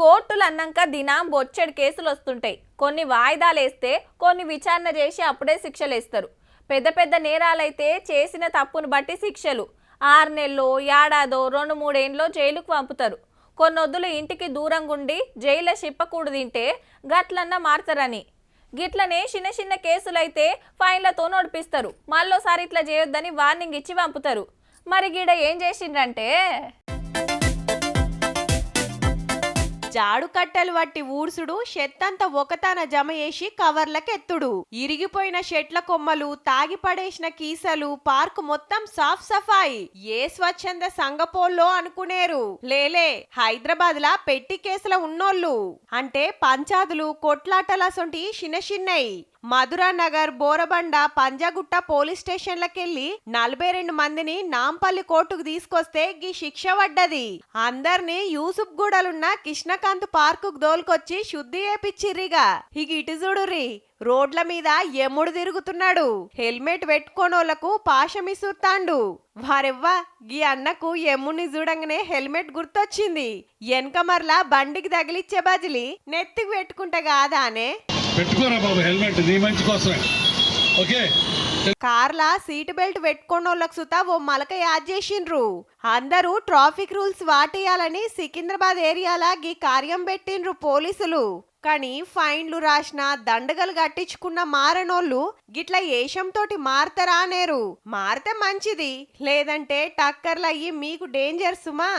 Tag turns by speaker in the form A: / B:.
A: కోర్టులు అన్నాక దినం బొచ్చెడు కేసులు వస్తుంటాయి. కొన్ని వాయిదాలు వేస్తే కొన్ని విచారణ చేసి అప్పుడే శిక్షలు వేస్తారు పెద్ద పెద్ద నేరాలైతే చేసిన తప్పును బట్టి శిక్షలు. ఆరు నెలలో ఏడాదో రెండు మూడేళ్ళలో జైలుకు పంపుతారు. కొన్నొద్దులు ఇంటికి దూరంగా ఉండి జైల్లో చిప్పకూడు తింటే గట్లన్న మారుతారని. గిట్లనే చిన్న చిన్న కేసులైతే ఫైన్లతో నడిపిస్తారు. మళ్ళోసారి ఇట్లా చేయొద్దని వార్నింగ్ ఇచ్చి పంపుతారు. మరి గీడ ఏం చేసిండ్రంటే
B: జాడు కట్టెలు వట్టి ఊడ్సుడు షెత్తంతా ఒకతాన జమయేసి కవర్లకెత్తుడు. ఇరిగిపోయిన షెట్ల కొమ్మలు తాగిపడేసిన కీసలు పార్కు మొత్తం సాఫ్ సఫాయి. ఏ స్వచ్ఛంద సంగపోల్లో అనుకునేరు? లేలే హైదరాబాద్ లా పెట్టి కేసుల ఉన్నోళ్ళు. అంటే పంచాదులు కొట్లాటలసొంటి చిన్న చిన్నయి. మధురానగర్ బోరబండ పంజాగుట్ట పోలీస్ స్టేషన్లకెళ్ళి నలభై రెండు మందిని నాంపల్లి కోర్టుకు తీసుకొస్తే గీ శిక్ష పడ్డది. అందర్నీ యూసుఫ్ గూడలున్న కృష్ణకాంత్ పార్కుకు దోల్కొచ్చి శుద్ధి చేపిచ్చిర్రిగా. ఇక ఇటు చూడుర్రి రోడ్ల మీద ఎముడు తిరుగుతున్నాడు. హెల్మెట్ పెట్టుకోనోళ్ళకు పాశమిసుర్తాండు. వారెవ్వా గీ అన్నకు ఎమ్ముని చూడంగానే హెల్మెట్ గుర్తొచ్చింది. వెనక మరలా బండికి తగిలిచ్చే బజిలి నెత్తికి పెట్టుకుంటే కాదానే
C: పెట్టుకోరా బాబు హెల్మెట్ నీ మంచి కోసమే. ఓకే?
B: కార్లా సీట్ బెల్ట్ పెట్టుకున్నోళ్ళకు సుతా ఓ మలక యాద్ చేసిండ్రు. అందరూ ట్రాఫిక్ రూల్స్ వాటేయాలని సికింద్రాబాద్ ఏరియాలా గీ కార్యం పెట్టిండ్రు పోలీసులు. కానీ ఫైన్లు రాసిన దండగలు కట్టించుకున్న మారనోళ్ళు గిట్ల ఏషంతోటి మారతరా అనేరు. మారితే మంచిది లేదంటే టక్కర్లయ్యి మీకు డేంజర్ సుమా.